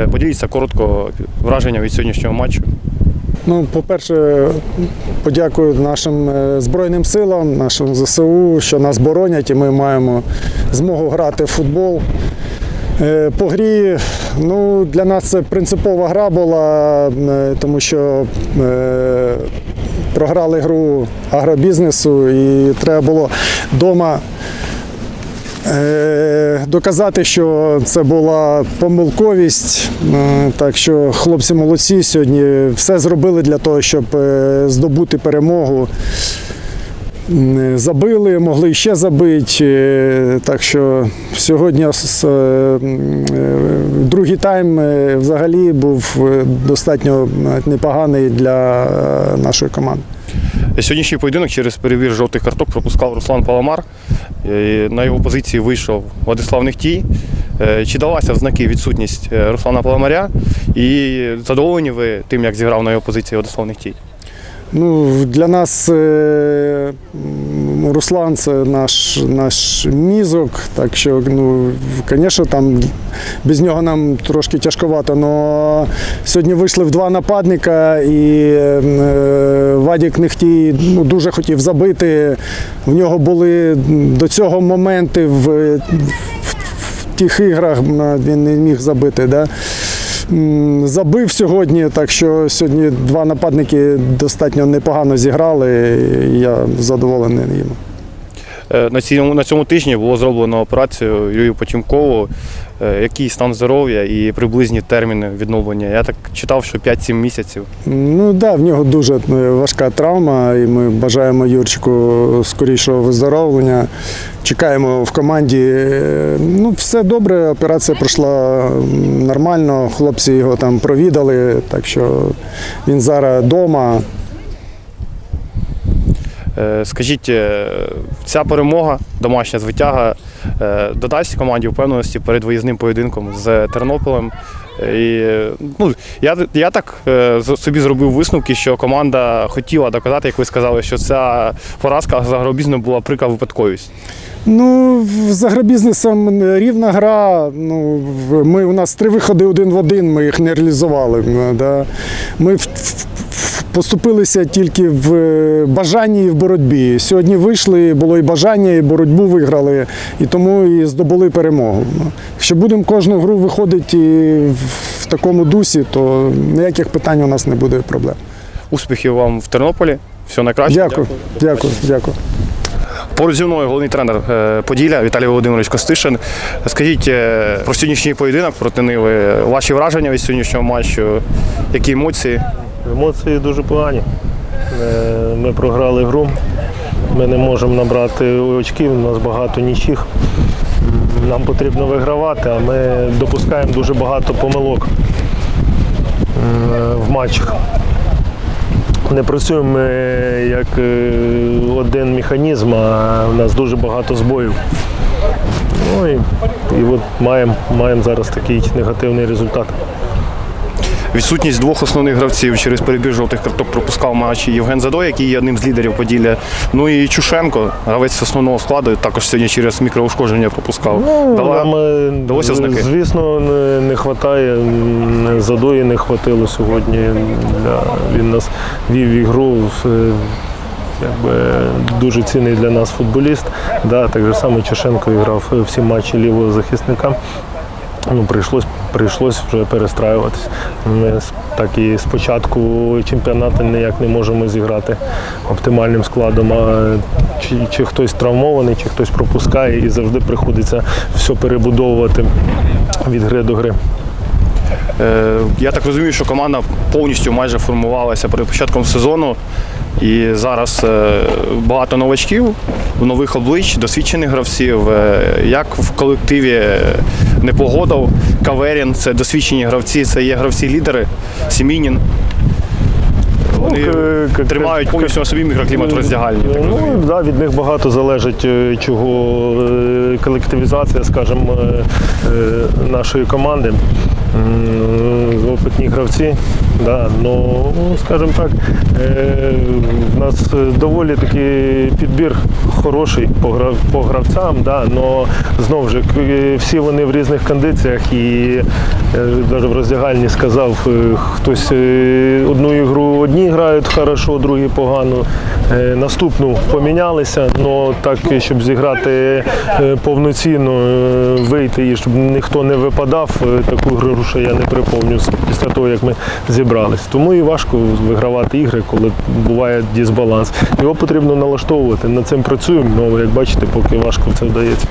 Е, Поділіться коротко враження від сьогоднішнього матчу. Ну, по-перше, подякую нашим е, Збройним силам, нашим ЗСУ, що нас боронять, і ми маємо змогу грати в футбол. Е, По грі, ну, для нас це принципова гра була, тому що програли гру агробізнесу і треба було вдома Доказати, що це була помилковість. Е, Так що хлопці молодці сьогодні все зробили для того, щоб е, здобути перемогу. Забили, могли ще забити. Е, Так що сьогодні е, е, другий тайм е, взагалі був е, достатньо е, непоганий для е, нашої команди. Сьогоднішній поєдинок через перевір жовтих карток пропускав Руслан Паламар. Е, На його позиції вийшов Владислав Нехтій. Е, Чи далася в знаки відсутність е, Руслана Паламаря? І задоволені ви тим, як зіграв на його позиції Владислав Нехтій? Ну, для нас Руслан це наш, наш мізок, так що, ну, звісно, там без нього нам трошки тяжковато. Але сьогодні вийшли в два нападника, і е, Вадік Нехтій ну, дуже хотів забити. В нього були до цього моменти в, в, в тих іграх, він не міг забити. Да? Забив сьогодні, так що сьогодні два нападники достатньо непогано зіграли. і Я задоволений їм. Е, На цьому, на цьому тижні було зроблено операцію Юрію Потімкову. Е, Який стан здоров'я і приблизні терміни відновлення? Я так читав, що 5-7 місяців. Ну так, да, в нього дуже е, важка травма, і ми бажаємо Юрчику скорішого виздоровлення. Чекаємо в команді. Ну, все добре, операція пройшла нормально. Хлопці його там провідали, так що він зараз вдома. Скажіть, ця перемога, домашня звитяга, е, додасть команді впевненості перед виїзним поєдинком з Тернополем. Е, І, е, ну, я, я так е, собі зробив висновки, що команда хотіла доказати, як ви сказали, що ця поразка за агробізнесом була прика випадковість. Ну, в- з агробізнесом рівна гра. Ну, ми, у нас три виходи один в один, ми їх не реалізували. Да. Ми в- поступилися тільки в е, бажанні і в боротьбі. Сьогодні вийшли, було і бажання, і боротьбу виграли, і тому і здобули перемогу. Якщо будемо кожну гру виходити в- в такому дусі, то ніяких питань у нас не буде проблем. Успіхів вам в Тернополі. Все найкраще. Дякую, дякую, дякую. Поруч зі мною головний тренер е, Поділля Віталій Володимирович Костишин. Скажіть е, про сьогоднішній поєдинок проти Ниви. Ваші враження від сьогоднішнього матчу, які емоції? Емоції дуже погані. Е, Ми програли гру. Ми не можемо набрати очків, у нас багато нічих. Нам потрібно вигравати, а ми допускаємо дуже багато помилок е, в матчах. Не працюємо ми як е, один механізм, а в нас дуже багато збоїв. Ну і, і от маємо, маємо зараз такий негативний результат. Відсутність двох основних гравців через перебір жовтих карток пропускав матчі Євген Задой, який є одним з лідерів Поділля. Ну і Чушенко, гравець основного складу, також сьогодні через мікроушкодження пропускав. Дала- Нам, е, далося знаки? Звісно, не, не вистачає. Задої не хватило сьогодні. Для, він нас вів ігру. е, Якби дуже цінний для нас футболіст. Да, так же само Чешенко грав всі матчі лівого захисника. Ну, прийшлось, прийшлось вже перестраюватись. Ми так і спочатку чемпіонату ніяк не можемо зіграти оптимальним складом. А чи, чи хтось травмований, чи хтось пропускає, і завжди приходиться все перебудовувати від гри до гри. Е, Я так розумію, що команда повністю майже формувалася перед початком сезону. І зараз е, багато новачків, нових облич, досвідчених гравців. Е, Як в колективі Непогодов, Каверін це досвідчені гравці, це є гравці-лідери, Сімінін. Вони к- тримають повністю на собі мікроклімат в роздягальні. так Ну, да, від них багато залежить, е, чого е, колективізація, скажімо, е, нашої команди. Опитні гравці. Да, ну, скажімо так, в нас доволі такий підбір хороший по, гравцям, да, но знову ж всі вони в різних кондиціях і навіть в роздягальні сказав, хтось одну ігру одні грають хорошо, другі погано. Е, Наступну помінялися, але так, щоб зіграти е, повноцінно, е, вийти і щоб ніхто не випадав, таку гру ще я не припомню після того, як ми зібрались. Тому і важко вигравати ігри, коли буває дисбаланс. Його потрібно налаштовувати. Над цим працюємо, але як бачите, поки важко це вдається.